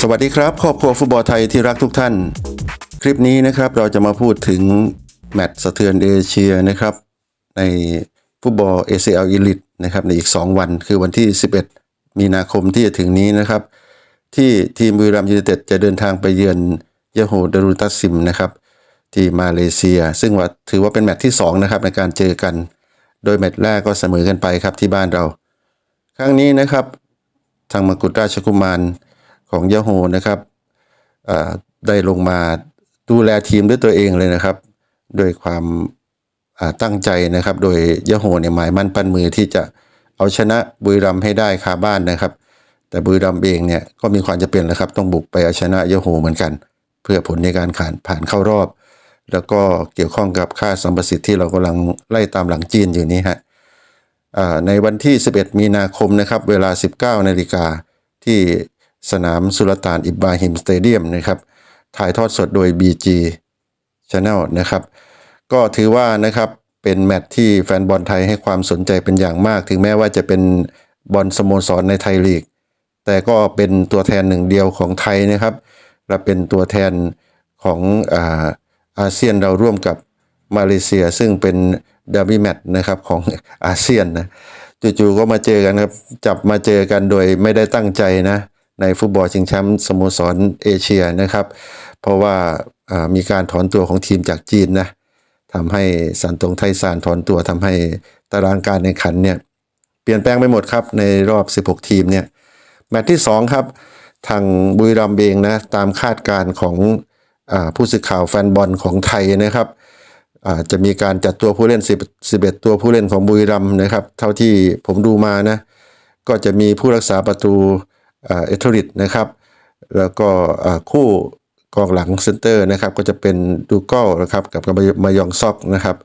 สวัสดีครับ ครอบครัวฟุตบอลไทยที่รักทุกท่าน คลิปนี้นะครับเราจะมาพูดถึง แมตช์สะเทือนเอเชียนะครับ ในฟุตบอล ACL Elite นะครับในอีก 2 วันคือวันที่ 11 มีนาคมที่จะถึงนี้นะครับ ที่ทีมบุรีรัมย์ยูไนเต็ดจะเดินทางไปเยือนยาโฮดารุตัสซิมนะครับที่มาเลเซีย ซึ่งว่าถือว่าเป็นแมตช์ที่ 2 นะครับในการเจอกัน โดยแมตช์แรกก็เสมอกันไปครับที่บ้านเรา ครั้งนี้นะครับ ทางมกุฎราชกุมารของยโฮนะครับได้ลงมาดูแลทีมด้วยตัวเองเลยนะครับ โดยความตั้งใจนะครับ โดยยโฮเนี่ยหมายมั่นปั้นมือที่จะเอาชนะบุรีรัมให้ได้คาบ้านนะครับ แต่บุรีรัมเองเนี่ยก็มีความจะเป็นแล้วครับ ต้องบุกไปเอาชนะยโฮเหมือนกัน เพื่อผลในการผ่านผ่านเข้ารอบ แล้วก็เกี่ยวข้องกับค่าสัมประสิทธิ์ที่เรากำลังไล่ตามหลังจีนอยู่นี้ฮะ ในวันที่ 11 มีนาคมนะครับ เวลา 19 นาฬิกาที่สนามสุลต่านอิบราฮิมสเตเดียมนะครับ ถ่ายทอดสดโดย BG Channel นะครับ ก็ถือว่านะครับเป็นแมตช์ที่แฟนบอลไทยให้ความสนใจเป็นอย่างมาก ถึงแม้ว่าจะเป็นบอลสโมสรในไทยลีก แต่ก็เป็นตัวแทนหนึ่งเดียวของไทยนะครับและเป็นตัวแทนของอาอาเซียนเราร่วมกับมาเลเซีย ซึ่งเป็น เดาร์บี้แมตช์นะครับของอาเซียนนะจู่ๆก็มาเจอกันครับ จับมาเจอกันโดยไม่ได้ตั้งใจนะในฟุตบอลชิงแชมป์สโมสรเอเชียนะครับ เพราะว่ามีการถอนตัวของทีมจากจีนนะทำให้สันตงไทซานถอนตัวทำให้ตารางการแข่งขันเนี่ยเปลี่ยนแปลงไปหมดครับในรอบ 16 ทีมเนี่ยแมตช์ที่ 2 ครับ ทางบุรีรัมย์เองนะตามคาดการของอผู้สื่อข่าวแฟนบอลของไทยนะครับ จะมีการจัดตัวผู้เล่น 10 11 ตัวผู้เล่นของบุรีรัมนะครับ เท่าที่ผมดูมานะ ก็จะมีผู้รักษาประตูอเอทริดนะครับ แล้วก็คู่กองหลังเซนเตอร์นะครับ ก็จะเป็นดูกอลนะครับกับมายองซอกนะครับ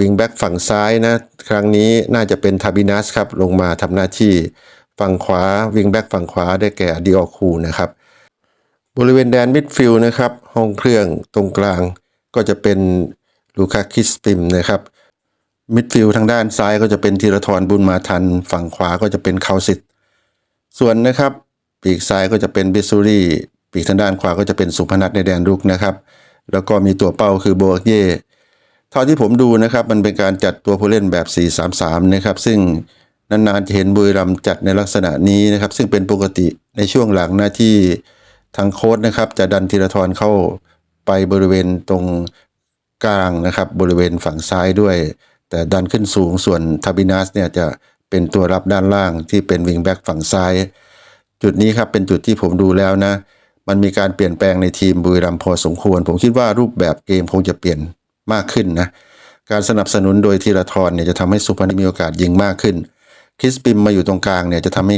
วิงแบ็กฝั่งซ้ายนะ ครั้งนี้น่าจะเป็นทาบินัสครับ ลงมาทำหน้าที่ฝั่งขวาวิงแบ็กฝั่งขวาได้แก่ดิออคูนะครับ บริเวณแดนมิดฟิลด์นะครับ ห้องเครื่องตรงกลางก็จะเป็น ลูคาคิสติมนะครับมิดฟิลด์ทางด้านซ้ายก็จะเป็นธีรทรบุญมาทัน ฝั่งขวาก็จะเป็นคาวสิตส่วนนะครับ ปีกซ้ายก็จะเป็นบิสซูรี่ปีกทางด้านขวาก็จะเป็นสุพนัทในแดนรุกนะครับ แล้วก็มีตัวเป้าคือโบกเย่เท่าที่ผมดูนะครับมันเป็นการจัดตัวผู้เล่นแบบ 4-3-3 นะครับ ซึ่งนานๆจะเห็นบุรีรัมจัดในลักษณะนี้นะครับ ซึ่งเป็นปกติในช่วงหลังหน้าที่ทางโค้ชนะครับ จะดันธีรทรเข้าไปบริเวณตรง กลางนะครับบริเวณฝั่งซ้ายด้วย แต่ดันขึ้นสูงส่วนทาบินัสเนี่ยจะเป็นตัวรับด้านล่างที่เป็นวิงแบ็กฝั่งซ้าย จุดนี้ครับเป็นจุดที่ผมดูแล้วนะ มันมีการเปลี่ยนแปลงในทีมบุรีรัมย์พอสมควร ผมคิดว่ารูปแบบเกมคงจะเปลี่ยนมากขึ้นนะการสนับสนุนโดยธีรทรเนี่ยจะทำให้สุพรรณมีโอกาสยิงมากขึ้นคริสปิมมาอยู่ตรงกลางเนี่ยจะทำให้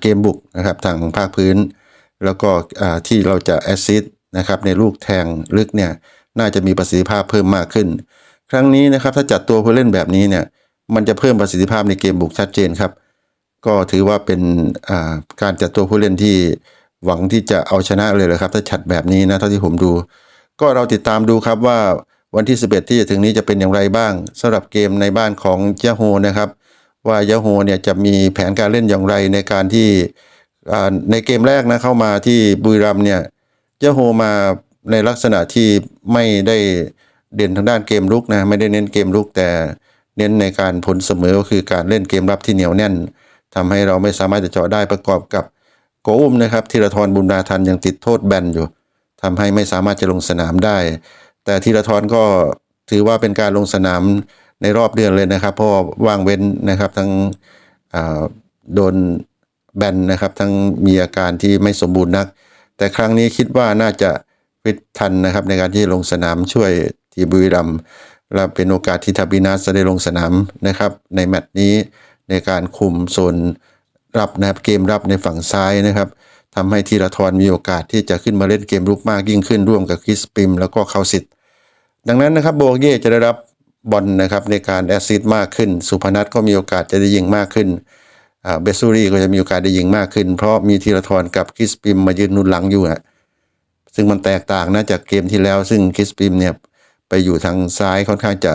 เกมบุกนะครับทางภาคพื้น แล้วก็ที่เราจะแอสซิสนะครับในลูกแทงลึกเนี่ย น่าจะมีประสิทธิภาพเพิ่มมากขึ้น ครั้งนี้นะครับถ้าจัดตัวผู้เล่นแบบนี้เนี่ยมันจะเพิ่มประสิทธิภาพในเกมบุกชัดเจนครับ ก็ถือว่าเป็นการจัดตัวผู้เล่นที่หวังที่จะเอาชนะเลยเลยครับ ถ้าจัดแบบนี้นะเท่าที่ผมดู ก็เราติดตามดูครับว่าวันที่ 11 ที่จะถึงนี้จะเป็นอย่างไรบ้างสำหรับเกมในบ้านของยาโฮนะครับ ว่ายาโฮเนี่ยจะมีแผนการเล่นอย่างไรในการที่ในเกมแรกนะเข้ามาที่บุรีรัมเนี่ยยาโฮมา ในลักษณะที่ไม่ได้เด่นทางด้านเกมรุกนะไม่ได้เน้นเกมรุกแต่เน้นในการผลเสมอก็คือการเล่นเกมรับที่เหนียวแน่นทำให้เราไม่สามารถจะเจาะได้ประกอบกับโกอุ้มนะครับธีรทรบุญนาทันยังติดโทษแบนอยู่ทำให้ไม่สามารถจะลงสนามได้ แต่ธีรทรก็ถือว่าเป็นการลงสนามในรอบเดือนเลยนะครับ เพราะว่างเว้นนะครับทั้งโดนแบนนะครับ ทั้งมีอาการที่ไม่สมบูรณ์นัก แต่ครั้งนี้คิดว่าน่าจะ ฟิตทันนะครับ ในการที่ลงสนามช่วยทีบุรีรัมย์และเป็นโอกาสที่ทาบินัสจะได้ลงสนามนะครับ ในแมตช์นี้ในการคุมโซนรับนะครับเกมรับในฝั่งซ้ายนะครับทำให้ธีรทรมีโอกาสที่จะขึ้นมาเล่นเกมรุกมากยิ่งขึ้นร่วมกับคริสปิม แล้วก็เขาสิทธิ์ดังนั้นนะครับโบเย่จะได้รับบอลนะครับในการแอสซิสต์มากขึ้น สุพนัทก็มีโอกาสจะได้ยิงมากขึ้นเบสซูรี่ก็จะมีโอกาสได้ยิงมากขึ้น เพราะมีธีรทรกับคริสปิมมายืนนุนหลังอยู่อะ ซึ่งมันแตกต่างนะจากเกมที่แล้ว ซึ่งคริสปิมเนี่ยไปอยู่ทางซ้ายค่อนข้างจะ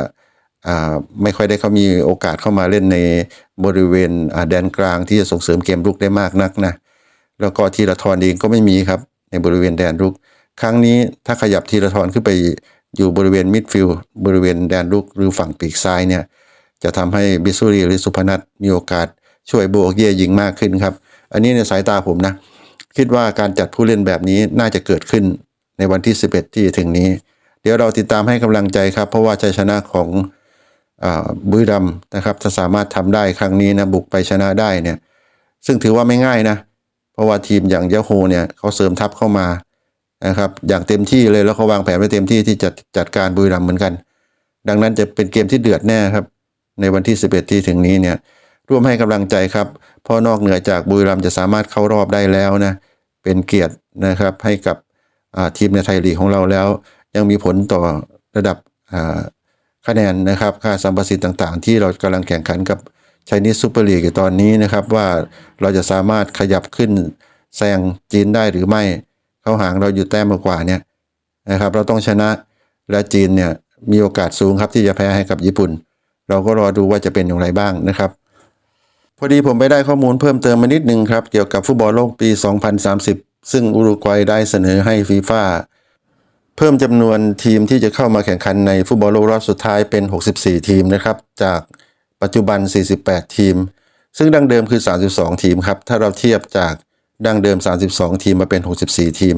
ไม่ค่อยได้เขามีโอกาสเข้ามาเล่นในบริเวณแดนกลางที่จะส่งเสริมเกมรุกได้มากนักนะแล้วก็ธีรทรเองก็ไม่มีครับในบริเวณแดนรุก ครั้งนี้ถ้าขยับธีรทรขึ้นไปอยู่บริเวณมิดฟิลด์บริเวณแดนรุกหรือฝั่งปีกซ้ายเนี่ยจะทำให้บิสซูรีหรือสุพนัทมีโอกาสช่วยโบกเย่ยิงมากขึ้นครับ อันนี้ในสายตาผมนะ คิดว่าการจัดผู้เล่นแบบนี้น่าจะเกิดขึ้นในวันที่ 11 ที่ถึงนี้ เดี๋ยวเราติดตามให้กำลังใจครับ เพราะว่าชัยชนะของอบุรีรัมนะครับถ้าสามารถทำได้ครั้งนี้นะบุกไปชนะได้เนี่ยซึ่งถือว่าไม่ง่ายนะ เพราะว่าทีมอย่างยาโฮเนี่ยเขาเสริมทัพเข้ามานะครับอย่างเต็มที่เลยแล้วเขาวางแผนไว้เต็มที่ที่จะจัดการบุรีรัมเหมือนกัน ดังนั้นจะเป็นเกมที่เดือดแน่ครับ ในวันที่ 11 ที่ถึงนี้เนี่ยร่วมให้กำลังใจครับ เพราะนอกเหนือจากบุรีรัมย์จะสามารถเข้ารอบได้แล้วนะเป็นเกียรตินะครับให้กับทีมในไทยลีกของเราแล้ว ยังมีผลต่อระดับคะแนนนะครับค่าสัมประสิทธิ์ต่างๆ ที่เรากำลังแข่งขันกับชนิดซูเปอร์ลีกอยู่ตอนนี้นะครับว่าเราจะสามารถขยับขึ้นแซงจีนได้หรือไม่เขาห่างเราอยู่แต้มกว่าเนี่ยนะครับเราต้องชนะและจีนเนี่ยมีโอกาสสูงครับที่จะแพ้ให้กับญี่ปุ่น เราก็รอดูว่าจะเป็นอย่างไรบ้างนะครับ พอดีผมไปได้ข้อมูลเพิ่มเติมมานิดนึงครับ เกี่ยวกับฟุตบอลโลกปี 2030 ซึ่งอุรุกวัยได้เสนอให้ฟีฟ่าเพิ่มจำนวนทีมที่จะเข้ามาแข่งขันในฟุตบอลโลกรอบสุดท้ายเป็น 64 ทีมนะครับ จากปัจจุบัน 48 ทีม ซึ่งดั้งเดิมคือ 32 ทีมครับ ถ้าเราเทียบจากดั้งเดิม 32 ทีมมาเป็น 64 ทีม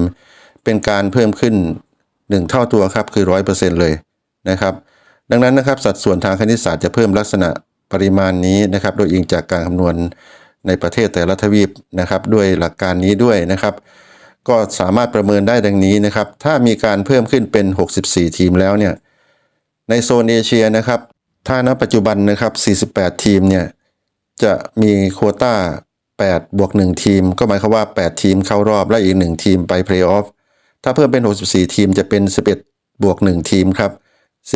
เป็นการเพิ่มขึ้น 1 เท่าตัวครับคือ 100%เลยนะครับ ดังนั้นนะครับสัดส่วนทางคณิตศาสตร์จะเพิ่มลักษณะ ปริมาณนี้นะครับ โดยอิงจากการคำนวณในประเทศแต่ละทวีปนะครับ ด้วยหลักการนี้ด้วยนะครับ ก็สามารถประเมินได้ดังนี้นะครับ ถ้ามีการเพิ่มขึ้นเป็น 64 ทีมแล้วเนี่ยในโซนเอเชียนะครับ ถ้าณปัจจุบันนะครับ 48 ทีมเนี่ยจะมีโควต้า8บวก1ทีม ก็หมายความว่า 8 ทีมเข้ารอบและอีก 1 ทีมไปเพลย์ออฟถ้าเพิ่มเป็น 64 ทีมจะเป็น 11 บวก 1 ทีมครับ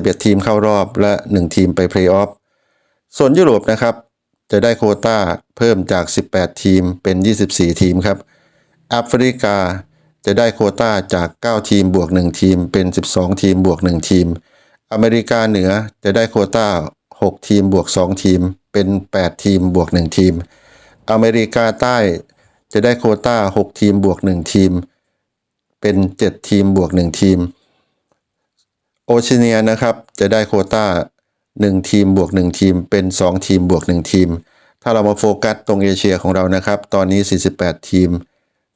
11 ทีมเข้ารอบและ 1 ทีมไปเพลย์ออฟ ส่วนยุโรปนะครับ จะได้โคต้าเพิ่มจาก 18 ทีมเป็น 24 ทีมครับแอฟริกาจะได้โคต้าจาก 9 ทีมบวก 1 ทีมเป็น 12 ทีมบวก 1 ทีม อเมริกาเหนือจะได้โคต้า 6 ทีมบวก 2 ทีม เป็น 8 ทีมบวก 1 ทีม อเมริกาใต้จะได้โคต้า 6 ทีมบวก 1 ทีม เป็น 7 ทีมบวก 1 ทีม โอเชียเนียนะครับจะได้โคต้า 1 ทีมบวก 1 ทีม เป็น 2 ทีมบวก 1 ทีม ถ้าเรามาโฟกัสตรงเอเชียของเรานะครับ ตอนนี้ 48 ทีม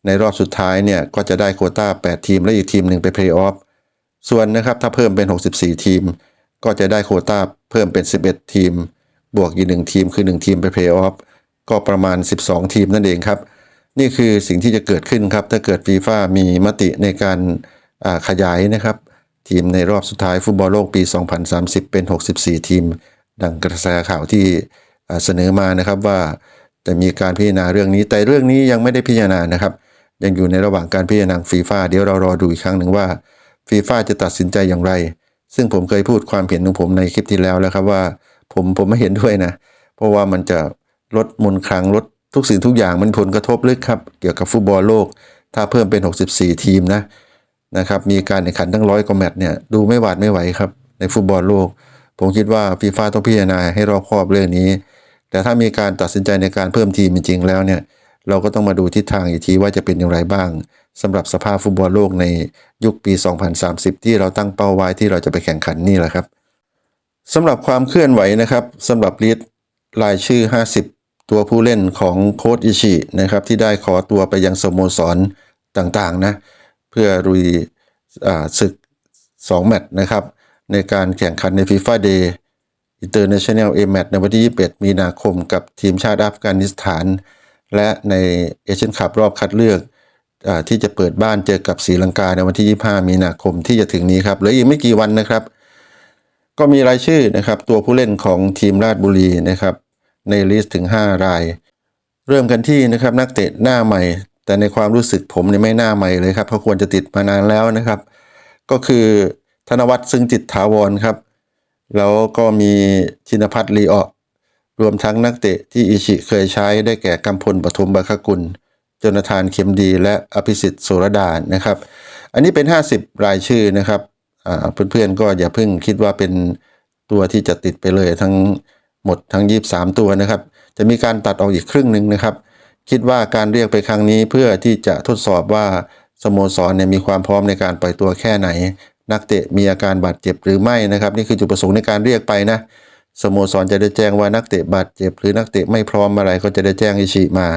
ในรอบสุดท้ายเนี่ยก็จะได้โคต้า 8 ทีม และอีกทีมหนึ่งไปเพลย์ออฟ ส่วนนะครับถ้าเพิ่มเป็น 64 ทีม ก็จะได้โคต้าเพิ่มเป็น 11 ทีม บวกอีกหนึ่งทีมคือ 1 ทีมไปเพลย์ออฟ ก็ประมาณ 12 ทีมนั่นเองครับนี่คือสิ่งที่จะเกิดขึ้นครับ ถ้าเกิดฟีฟ่ามีมติในการขยายนะครับ ทีมในรอบสุดท้ายฟุตบอลโลกปี 2030 เป็น 64 ทีม ดังกระแสข่าวที่เสนอมานะครับว่าจะมีการพิจารณาเรื่องนี้ แต่เรื่องนี้ยังไม่ได้พิจารณานะครับ ยังอยู่ในระหว่างการพิจารณาฟีฟ่าเดี๋ยวเรารอดูอีกครั้งหนึ่งว่าฟีฟ่าจะตัดสินใจอย่างไร ซึ่งผมเคยพูดความเห็นของผมในคลิปที่แล้วแล้วครับว่าผมผมไม่เห็นด้วยนะ เพราะว่ามันจะลดมนต์คลังลดทุกสิ่งทุกอย่างมันผลกระทบลึกครับ เกี่ยวกับฟุตบอลโลก ถ้าเพิ่มเป็น 64 ทีมนะ นะครับมีการแข่งขันทั้งร้อยกว่าแมตช์เนี่ยดูไม่หวาดไม่ไหวครับในฟุตบอลโลก ผมคิดว่าฟีฟ่าต้องพิจารณาให้รอบคอบเรื่องนี้ แต่ถ้ามีการตัดสินใจในการเพิ่มทีมจริง ๆ แล้วเนี่ยเราก็ต้องมาดูทิศทางอีกทีว่าจะเป็นอย่างไรบ้างสำหรับสภาพฟุตบอลโลกในยุคปี 2030 ที่เราตั้งเป้าไว้ที่เราจะไปแข่งขันนี่แหละครับสำหรับความเคลื่อนไหวนะครับสำหรับลิสต์รายชื่อ 50 ตัวผู้เล่นของโค้ชอิชินะครับที่ได้ขอตัวไปยังสโมสรต่างๆนะ เพื่อรุยศึก 2 แมตช์นะครับ ในการแข่งขันใน FIFA Day International A Match ในวันที่ 21 มีนาคมกับทีมชาติอัฟกานิสถาน และในเอเชียนคัพรอบคัดเลือกอที่จะเปิดบ้านเจอกับศรีลังกาในวันที่ 25 มีนาคมที่จะถึงนี้ครับเหลืออีกไม่กี่วันนะครับ ก็มีรายชื่อนะครับ ตัวผู้เล่นของทีมราชบุรีนะครับ ในลิสต์ถึง 5 ราย เริ่มกันที่นะครับนักเตะหน้าใหม่ แต่ในความรู้สึกผมเนี่ยไม่น้าใหม่เลยครับเพราะควรจะติดมานานแล้วนะครับ ก็คือธนวัฒน์ซึ่งจิตถาวรครับ แล้วก็มีชินพัฒน์ลีออกรวมทั้งนักเตะที่อิชิเคยใช้ได้แก่กำพลปฐมบัคกุลจนทานเข็มดีและอภิสิทธิ์โสรดานะครับ อันนี้เป็น 50 รายชื่อนะครับเพื่อนๆก็อย่าเพิ่งคิดว่าเป็นตัวที่จะติดไปเลยทั้งหมดทั้ง 23 ตัวนะครับ จะมีการตัดออกอีกครึ่งหนึ่งนะครับ คิดว่าการเรียกไปครั้งนี้เพื่อที่จะทดสอบว่าสโมสรเนี่ยมีความพร้อมในการปล่อยตัวแค่ไหน นักเตะมีอาการบาดเจ็บหรือไม่นะครับ นี่คือจุดประสงค์ในการเรียกไปนะสโมสรจะได้แจ้งว่านักเตะบาดเจ็บ หรือนักเตะไม่พร้อมอะไรก็จะได้แจ้งอิชิมา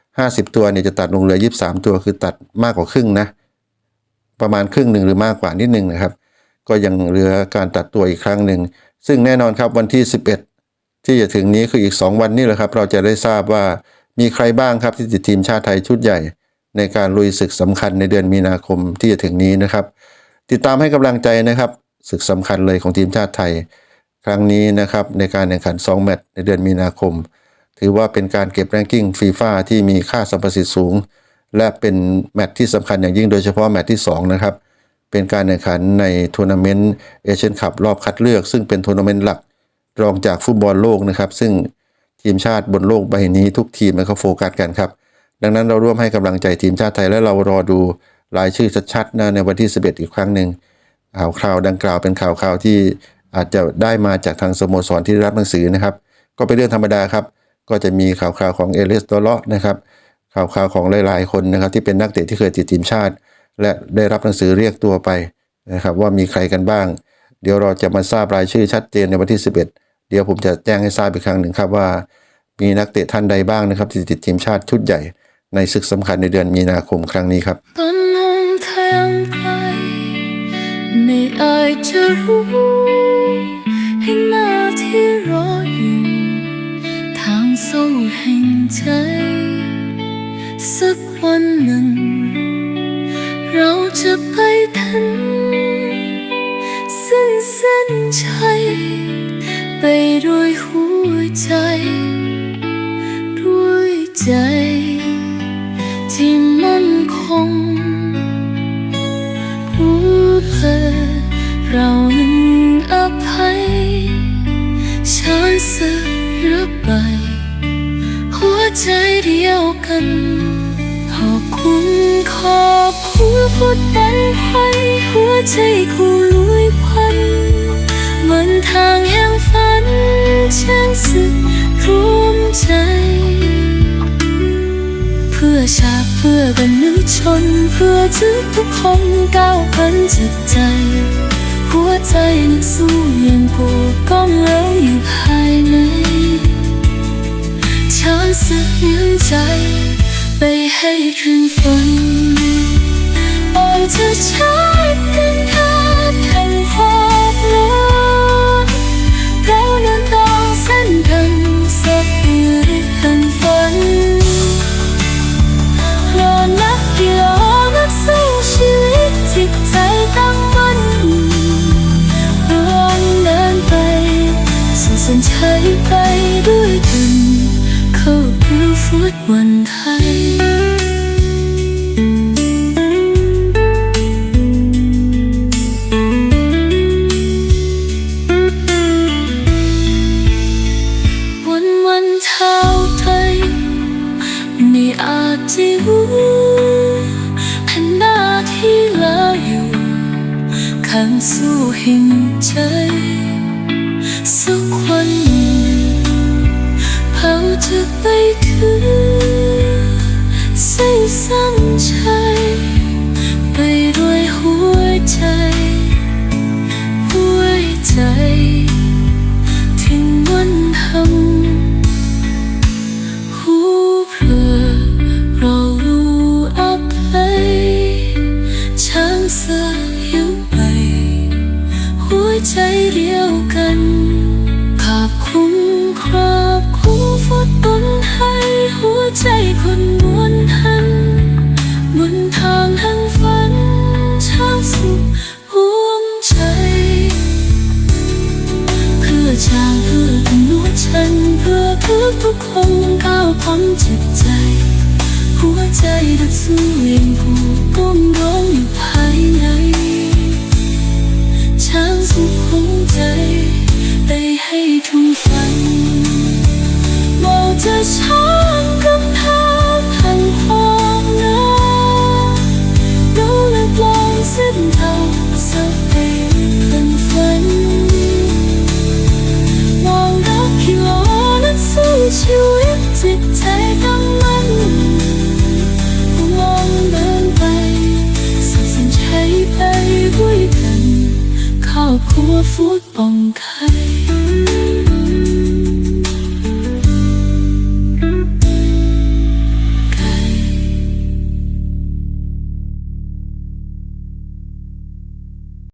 50 ตัวเนี่ยจะตัดลงเหลือ 23 ตัวคือตัดมากกว่าครึ่งนะ ประมาณครึ่งหนึ่งหรือมากกว่านิดหนึ่งนะครับ ก็ยังเหลือการตัดตัวอีกครั้งหนึ่งซึ่งแน่นอนครับวันที่ 11 ที่จะถึงนี้คืออีก 2 วันนี้แหละครับ เราจะได้ทราบว่า มีใครบ้างครับที่ติดทีมชาติไทยชุดใหญ่ ในการลุยศึกสำคัญในเดือนมีนาคมที่จะถึงนี้นะครับ ติดตามให้กำลังใจนะครับศึกสำคัญเลยของทีมชาติไทย ครั้งนี้นะครับในการแข่งขัน 2 แมตช์ในเดือนมีนาคม ถือว่าเป็นการเก็บแรงกิ้งฟีฟ่าที่มีค่าสัมประสิทธิ์สูง และเป็นแมตช์ที่สำคัญอย่างยิ่งโดยเฉพาะแมตช์ที่ 2 นะครับ เป็นการแข่งขันในทัวร์นาเมนต์เอเชียนคัพรอบคัดเลือก ซึ่งเป็นทัวร์นาเมนต์หลักรองจากฟุตบอลโลกนะครับ ซึ่ง ทีมชาติบนโลกใบนี้ทุกทีมนะครับโฟกัสกันครับ ดังนั้นเราร่วมให้กำลังใจทีมชาติไทยและเรารอดูรายชื่อชัดๆนะในวันที่ 11 อีกครั้งหนึ่งข่าวคราวดังกล่าวเป็นข่าวคราวที่อาจจะได้มาจากทางสโมสรที่รับหนังสือนะครับ ก็เป็นเรื่องธรรมดาครับ ก็จะมีข่าวคราวของเอเลสโดเลาะนะครับ ข่าวคราวของหลายๆคนนะครับ ที่เป็นนักเตะที่เคยติดทีมชาติ และได้รับหนังสือเรียกตัวไปนะครับ ว่ามีใครกันบ้าง เดี๋ยวเราจะมาทราบรายชื่อชัดเจนในวันที่ 11 เดี๋ยวผมจะแจ้งให้ทราบอีกครั้งหนึ่งครับว่า มีนักเตะท่านใดบ้างนะครับที่ติดทีมชาติชุดใหญ่ในศึกสำคัญในเดือนมีนาคมครั้งนี้ครับตอนมองทางไกลไม่อาจจะรู้เห็นหน้าที่รออยู่ทางสู้แห่งใจ สักวันหนึ่ง เราจะไปถึงสิ้นเส้นชัย ไปด้วยหัวใจ ด้วยใจ ที่มั่นคงผู้เพอเรานั้นอภัยฉันสึกรับไป หัวใจเดียวกันขอบคุณขอบคุณฟุตบอลไทยหัวใจคู่ลุยพันเหมือนทางแห่ง ฉันสึกรวมใจ เพื่อชาเพื่อกันนึกชน เพื่อทุกทุกคนก้าวพันจิตใจ หัวใจนักสู้ยังปวดก้องเราอยู่ภายในฉันสึกยืนใจ ไปให้ถึงฝันโอ้เธอชัดกัน อาจจะรู้แผ่นหน้าที่เหลาอยู่ข้างสู้หินใจ สักวันเผาจะไปถึง ทุกทุกคงก้าวพ้นจิตใจ หัวใจดักสู้ยังผูกก้มร้องอยู่ภายในช้างสุขหัวใจ ไปให้ทุ่งฝันบอกจะช้า